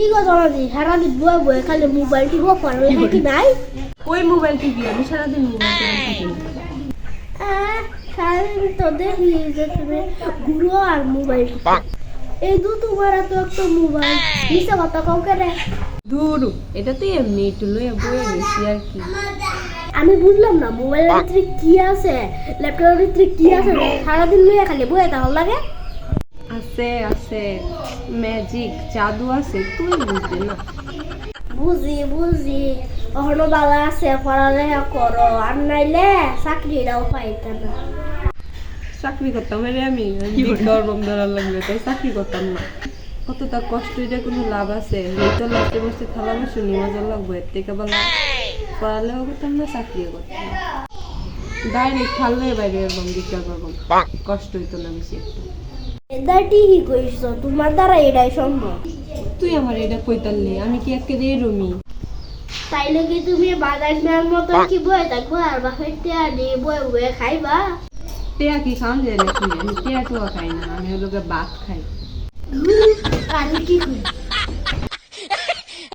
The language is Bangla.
কি গো জনাদি সারাদিন বয়ে বয়ে খালি মোবাইল টিপ পড়ালে কি নাই? ওই মোবাইল টিভি আমি সারাদিন মোবাইল সারাদিন তো দেখি যে তুমি ঘুরো আর মোবাইল এই দু তোমার তো একটা মোবাইল নিচে কথা কাউকে রে? দূর এটা তো এমনি একটু লইয়া বয়ে গেছি আর কি। আমি বুঝলাম না মোবাইলের ভিতরে কি আছে? ল্যাপটপের ভিতরে কি আছে? সারাদিন লইয়া খালি বয়ে তাহলে লাগে? আছে আছে। ম্যাজিক জাদু আছে তুই বুঝবি না। বুঝি বুঝি। অহনো বালা আছে পড়ালেখা করো। আর নাইলে চাকরিটাও পাইতে না চাকরি করতাম রে আমি গরম ধরার লাগলে তাই চাকরি করতাম না। কতটা কষ্ট এটা কোনো লাভ আছে? এই তো লাস্টে বসে থালা বসে নিয়ে মজা লাগবো এর থেকে বলা পড়ালেও করতাম না চাকরিও করতাম না। ডাইরেক্ট খাললে বাইরে এরকম দিকটা করবাম কষ্ট হইতো না বেশি একটা। এটা কইছ? তোমার দ্বারা এটাই সম্ভব। তুই আমার এটা কইতালি আমি কি একে দিয়ে রুমি? তাইলে কি তুমি বাগান মেয়ের মতো কি বয়ে থাকব? আর বাপের টেয়া নিয়ে বয়ে বয়ে খাইবা? টেয়া কি খাম নাকি আমি টেয়া টুয়া খাই না আমি হলো ভাত খাই। আমি কি করি